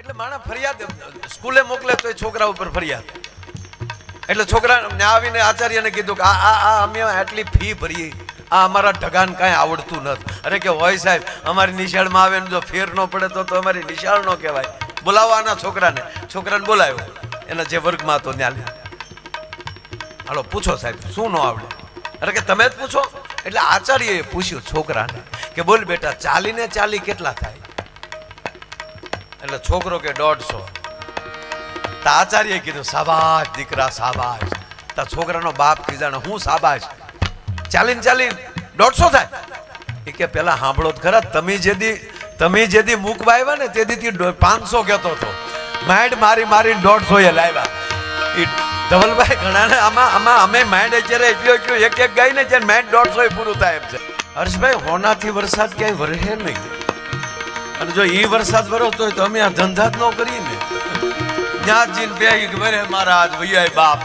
એટલે માણસ ફરિયાદ સ્કૂલે મોકલે તો એ છોકરા ઉપર ફરિયાદ. એટલે છોકરા ને આવીને આચાર્યને કીધું કે આ આ આ અમે આટલી ફી ભરીએ. આ અમારા ઢગાન કાંઈ આવડતું નથી. અરે કે હોય સાહેબ, અમારી નિશાળમાં આવે ને જો ફેર ન પડે તો તો અમારી નિશાળ ન કહેવાય. બોલાવવાના છોકરાને. છોકરાને બોલાવ્યો એના જે વર્ગમાં હતો ત્યાં. હાલો, પૂછો સાહેબ, શું ન આવડે? અરે કે તમે જ પૂછો. એટલે આચાર્યએ પૂછ્યું છોકરાને કે બોલ બેટા, ચાલીને ચાલી કેટલા થાય? એટલે છોકરો કે દોઢસો. તા આચાર્યએ કીધું સાબાશ દીકરા સાબાશ તા છોકરાનો બાપ કીધાને હું સાબાશ ચાલીને ચાલીન દોઢસો થાય. એ કે, પેલા સાંભળો જ ખરા, તમે જેદી તમે જે દી મૂકવા આવ્યા ને તેદી પાંચસો કહેતો હતો. માઇન્ડ મારી મારીને દોઢસો એ લાવ્યા. એ ધવલભાઈ ઘણાને આમાં આમાં અમે માઇન્ડ અત્યારે એટલું એટલું એક એક ગાઈને ને જ્યારે માઇન્ડ દોઢસો પૂરું થાય એમ છે. હર્ષભાઈ, હોનાથી વરસાદ ક્યાંય વરહે નહીં. અને જો ઈ વરસાદ વરો તો અમે આ ધંધા જ ન કરીએ ને. ત્યાં બે મારા આજ વૈયા બાપ.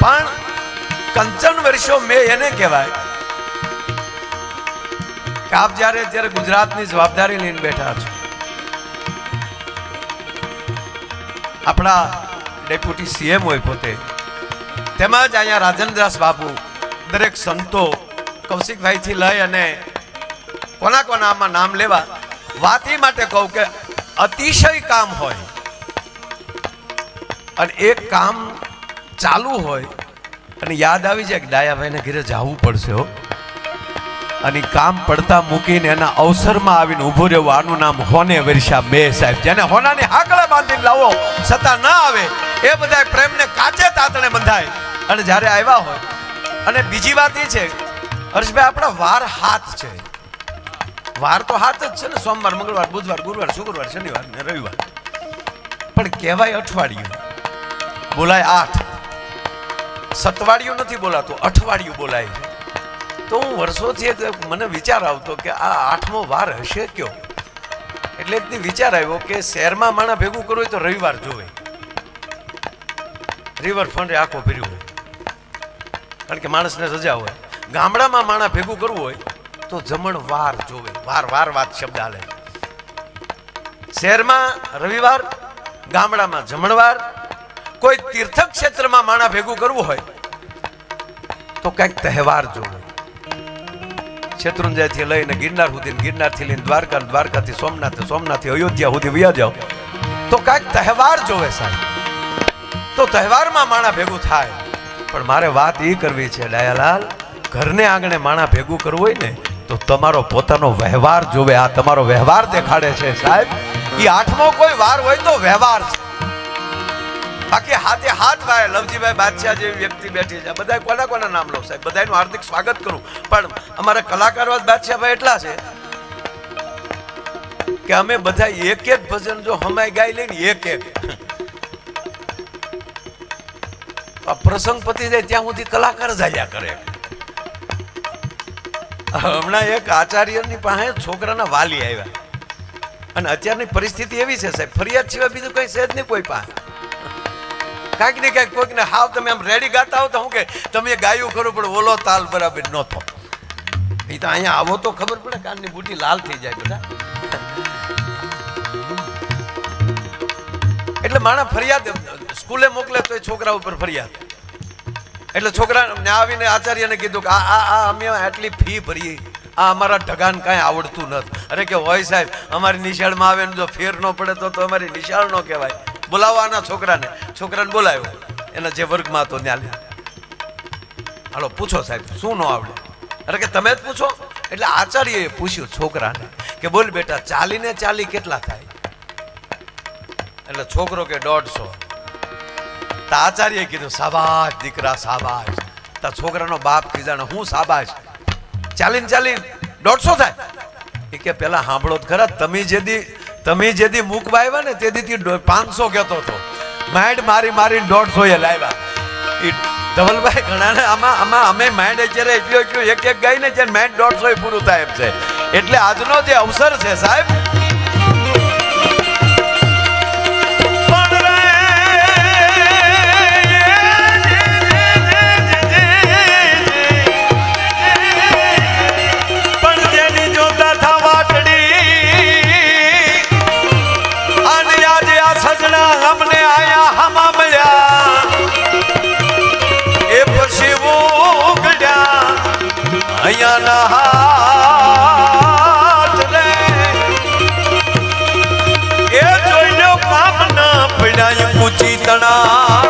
પણ કંચન વર્ષો મેં એને કહેવાય કે આપ જ્યારે અત્યારે ગુજરાતની જવાબદારી લઈને બેઠા છો, આપણા ડેપ્યુટી સીએમ હોય પોતે તેમજ અહીંયા રાજેન્દ્રદાસ બાપુ દરેક સંતો કૌશિકભાઈથી લઈ અને કોના કોના આમાં નામ લેવા વાત એ માટે કહું કે અતિશય કામ હોય અને એક કામ ચાલુ હોય અને યાદ આવી જાય કે ડાયાભાઈને ઘરે જવું પડશે, હો. અને કામ પડતા મૂકીને એના અવસરમાં આવીને ઊભું રહેવું, આનું નામ હોને વર્ષા બે સાહેબ. જેને હોનાની હાકળે બાંધીને લાવો છતાં ના આવે, એ બધા પ્રેમને કાચે તાતણે બંધાય. અને જ્યારે આવ્યા હોય, અને બીજી વાત એ છે, હર્ષભાઈ, આપણા વાર હાથ છે. વાર તો હાથ જ છે ને, સોમવાર, મંગળવાર, બુધવાર, ગુરુવાર, શુક્રવાર, શનિવાર ને રવિવાર. પણ કહેવાય અઠવાડિયું. બોલાય આઠ. સતવાડિયું નથી બોલાતું, અઠવાડિયું બોલાય તો હું વર્ષોથી મને વિચાર આવતો કે આ આઠમો વાર હશે કયો? એટલે એક વિચાર આવ્યો કે શહેરમાં માણા ભેગું કરવું હોય તો રવિવાર જોવે. રિવરફ્રન્ટ આખો ફેર્યું હોય. કારણ કે માણસને રજા હોય. ગામડામાં માણા ભેગું કરવું હોય તો જમણ વાર જોવે. વાર વાર વાત શબ્દ હાલે. શહેરમાં રવિવાર, ગામડામાં જમણવાર, કોઈ તીર્થ ક્ષેત્રમાં માણા ભેગું કરવું હોય, તો કંઈક તહેવાર જોવે. શેત્રુંજયથી લઈને ગિરનાર સુધી ગિરનારથી લઈને દ્વારકા, દ્વારકાથી સોમનાથ સોમનાથથી અયોધ્યા સુધી વ્યા જાઓ. તો કાંઈક તહેવાર જોવે સાહેબ. તો તહેવારમાં માણા ભેગું થાય. પણ મારે વાત એ કરવી છે, ડાયાલાલ, ઘરને આંગણે માણા ભેગું કરવું હોય ને તો તમારો પોતાનો વ્યવહાર જોવે, આ તમારો વ્યવહાર દેખાડે છે, સાહેબ. એ આઠમો કોઈ વાર હોય તો વ્યવહાર છે. બાકી હાથે હાથ ભાઈ લવજીભાઈ બાદશાહ જેવી વ્યક્તિ બેઠી છે. બધા કોના કોના નામ લો, સાહેબ? બધાનું હાર્દિક સ્વાગત કરું. પણ અમારા કલાકારવાદ બાદશાહભાઈ એટલા છે કે અમે બધા એક એક ભજન જો હમાય ગાઈ લઈને એક એક. આ પ્રસંગ પતિ જાય ત્યાં સુધી કલાકાર જાયા કરે. હમણાં એક આચાર્યની પાસે છોકરાના વાલી આવ્યા. અને અત્યારની પરિસ્થિતિ એવી છે સાહેબ, ફરિયાદ સિવાય બીજું કઈ છે જ નહીં કોઈ પાસે. કાંઈક ને કાંઈક કોઈકને હાવ તમે આમ રેડી ગાતા હો તો હું કે, તમે ગાયું ખરું પણ ઓલો તાલ બરાબર નહોતો. એ તો અહીંયા આવો તો ખબર પડે કાનની બુટી લાલ થઈ જાય બધા. એટલે માણસ ફરિયાદ, સ્કૂલે મોકલે તો એ છોકરા ઉપર ફરિયાદ. એટલે છોકરા ને આવીને આચાર્યને કીધું કે આ આ અમે આટલી ફી ભરીએ. આ અમારા ઢગાન કાંઈ આવડતું નથી. અરે કે હોય સાહેબ, અમારી નિશાળમાં આવે ને જો ફેર ન પડે તો તો અમારી નિશાળ ન કહેવાય. બોલાવો આના છોકરાને. છોકરાને બોલાવ્યો. એના જે વર્ગમાં હતો ત્યાં. હાલો, પૂછો સાહેબ, શું ન આવડે? અરે કે તમે જ પૂછો. એટલે આચાર્યએ પૂછ્યું છોકરાને કે બોલ બેટા, ચાલીને ચાલી કેટલા થાય? એટલે છોકરો કે દોઢસો. તા આચાર્યએ કીધું, સાબાશ, દીકરા, સાબાશ. તા છોકરાનો બાપ કીધાને હું સાબાશ. ચાલીને ચાલીને દોઢસો થાય. એ કે, પેલા સાંભળો ખરા, તમે જેદી તમે જેદી મૂકવા આવ્યા ને, તે દીથી પાંચસો કહેતો હતો. માઇન્ડ મારી મારીને દોઢસો એ લાવ્યા. એ ધવલભાઈ ઘણાને આમાં આમાં અમે માઇન્ડ અત્યારે એટલું એટલું એક એક ગાય ને જ્યારે માઇન્ડ દોઢસો પૂરું થાય એમ છે. એટલે આજનો જે અવસર છે સાહેબ તણા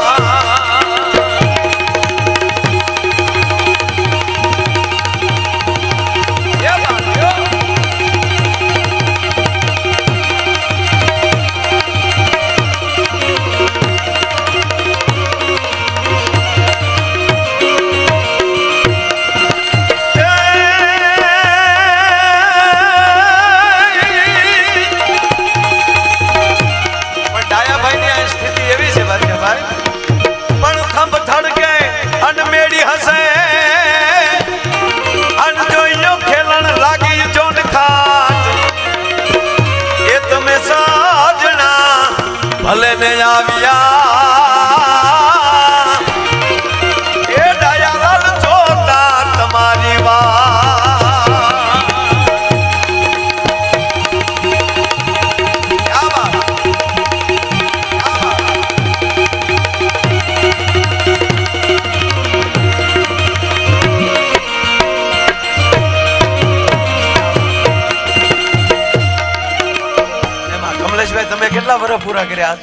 પૂરા કર્યા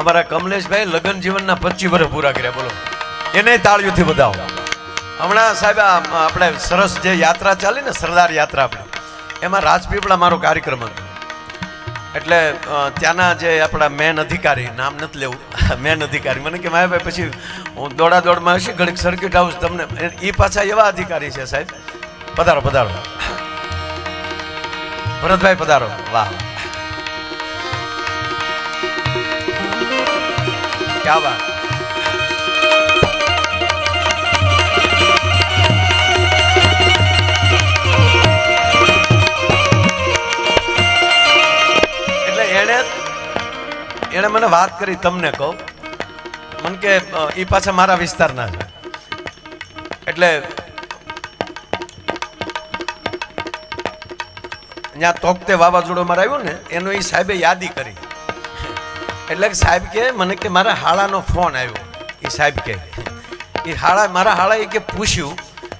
અમારા કમલેશભાઈ લગ્ન જીવનના પચીસ વર્ષ પૂરા કર્યા, બોલો. એને તાળીઓથી બધાવો હમણાં સાહેબ આપણે સરસ જે યાત્રા ચાલી ને, સરદાર યાત્રા આપણે, એમાં રાજપીપળા મારો કાર્યક્રમ હતો. એટલે ત્યાંના જે આપણા મેન અધિકારી, નામ નથી લેવું મેન અધિકારી, મને કે માયા ભાઈ પછી હું દોડા દોડમાં હશે, ઘડીક સર્કિટ હાઉસ તમને, એ પાછા એવા અધિકારી છે સાહેબ. પધારો પધારો. ભરતભાઈ, પધારો. વાહ. ક્યા વાત એણે મને વાત કરી તમને કહું. મને કે એ પાછા મારા વિસ્તારના છે. એટલે ત્યાં તોકતે વાવાઝોડું મારે આવ્યું ને, એનો એ સાહેબે યાદી કરી. એટલે સાહેબ કે મને કે મારા હાળાનો ફોન આવ્યો. એ સાહેબ કે એ હાળા, મારા હાળાએ કે પૂછ્યું,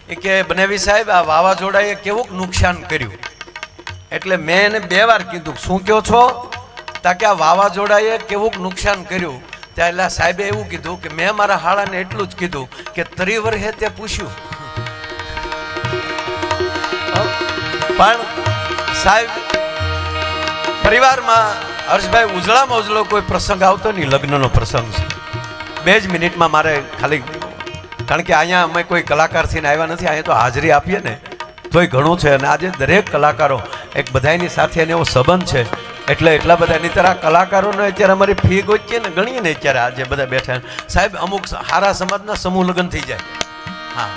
એ કે, બનેવી સાહેબ, આ વાવાઝોડાએ કેવુંક નુકસાન કર્યું? એટલે મેં એને બે વાર કીધું, શું કહો છો? તાકે આ વાવાઝોડાએ કેવુંક નુકસાન કર્યું? ત્યાં એટલે સાહેબે એવું કીધું કે, મેં મારા હાળાને એટલું જ કીધું કે ત્રી વર્ષે તે પૂછ્યું. પણ સાહેબ, પરિવારમાં હર્ષભાઈ, ઉજળામાં ઉજળો કોઈ પ્રસંગ આવતો નહીં, લગ્નનો પ્રસંગ છે. બે જ મિનિટમાં મારે ખાલી, કારણ કે અહીંયા અમે કોઈ કલાકાર થઈને આવ્યા નથી, અહીંયા તો હાજરી આપીએ ને, તોય ઘણું છે. અને આજે દરેક કલાકારો એક બધાની સાથે એને એવો સંબંધ છે. એટલે એટલા બધા, નહીં આ કલાકારોને અત્યારે અમારી ફી ગોચીએ ને ગણીએ ને અત્યારે આજે બધા બેઠા સાહેબ, અમુક સારા સમાજના સમૂહ લગ્ન થઈ જાય. હા.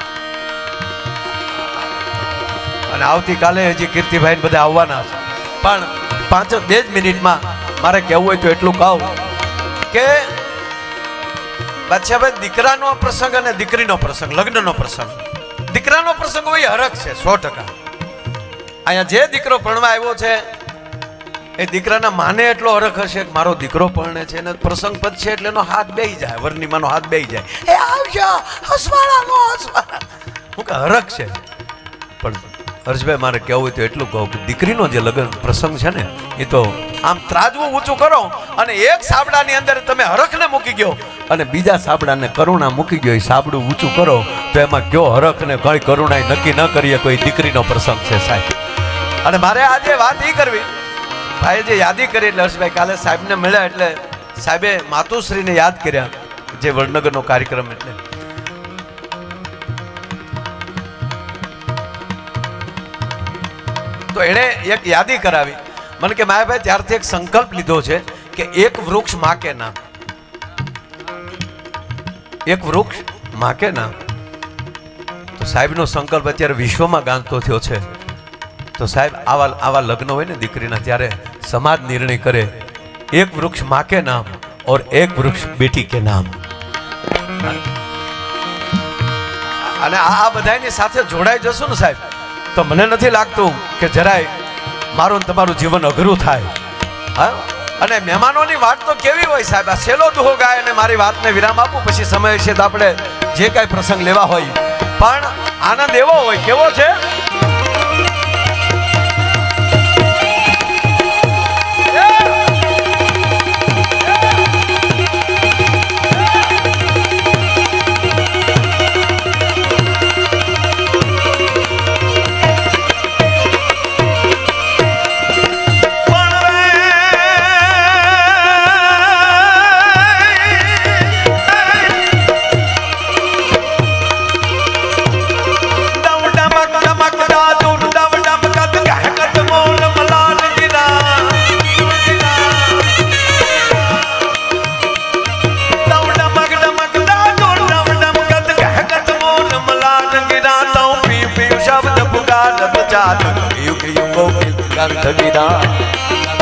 અને આવતીકાલે હજી કીર્તિભાઈ બધા આવવાના છે. પણ પાંચ, બે જ મિનિટમાં મારે કહેવું હોય તો એટલું કહું કે બાદશાહભાઈ, દીકરાનો પ્રસંગ અને દીકરીનો પ્રસંગ, લગ્નનો પ્રસંગ. દીકરાનો પ્રસંગ હોય હરખ છે, સો ટકા. અહીંયા જે દીકરો ભણવા આવ્યો છે, એ દીકરાના માને એટલો હરખ હશે કે મારો દીકરો પરણે છે અને પ્રસંગ પદ છે એટલે એનો હાથ બેહી જાય, વર્ણિમાનો હાથ બેહી જાય. એ આવજો હસવાળાનો હસવાળા હું કે હરખ છે. પણ હર્ષભાઈ મારે કહેવું હોય તો એટલું કહું કે દીકરીનો જે લગ્ન પ્રસંગ છે ને, એ તો આમ ત્રાજવું ઊંચું કરો અને એક સાબડાની અંદર તમે હરખને મૂકી ગયો અને બીજા સાબડાને કરુણા મૂકી ગયો, એ સાબડું ઊંચું કરો તો એમાં કયો હરખ ને કઈ કરુણા નક્કી ન કરીએ કોઈ દીકરીનો પ્રસંગ છે સાહેબ. અને મારે આજે વાત એ કરવી. ભાઈ જે યાદી કરી એટલે હર્ષભાઈ કાલે સાહેબને મળ્યા એટલે સાહેબે માતુશ્રીને યાદ કર્યા, જે વડનગરનો કાર્યક્રમ એટલે. તો એણે એક યાદી કરાવી. મને કે, માયાભાઈ, ત્યારથી એક સંકલ્પ લીધો છે કે એક વૃક્ષ માકે ના. એક વૃક્ષ માકે ના. તો સાહેબનો સંકલ્પ અત્યારે વિશ્વમાં ગાંધતો થયો છે. તો સાહેબ, આવા આવા લગ્ન હોય ને દીકરીના, ત્યારે સમાજ નિર્ણય કરે, એક વૃક્ષ માકે નામ ઓર એક વૃક્ષ બેટી કે નામ. અને આ બધાની સાથે જોડાઈ જશું ને સાહેબ? તો મને નથી લાગતું કે જરાય મારું તમારું જીવન અઘરું થાય. હા? અને મહેમાનોની વાત તો કેવી હોય સાહેબ? આ સેલો દુહો ગાય અને મારી વાતને વિરામ આપું, પછી સમય છે તો આપણે જે કાંઈ પ્રસંગ લેવા હોય. પણ આનંદ એવો હોય, કેવો છે?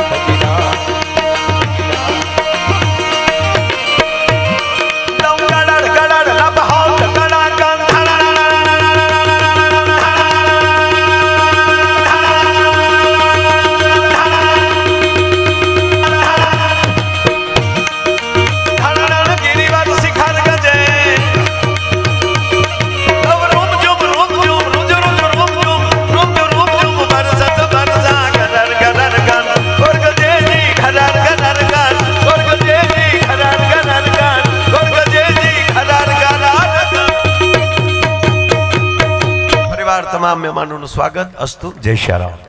Krishna પરિવાર તમામ મહેમાનોનું સ્વાગત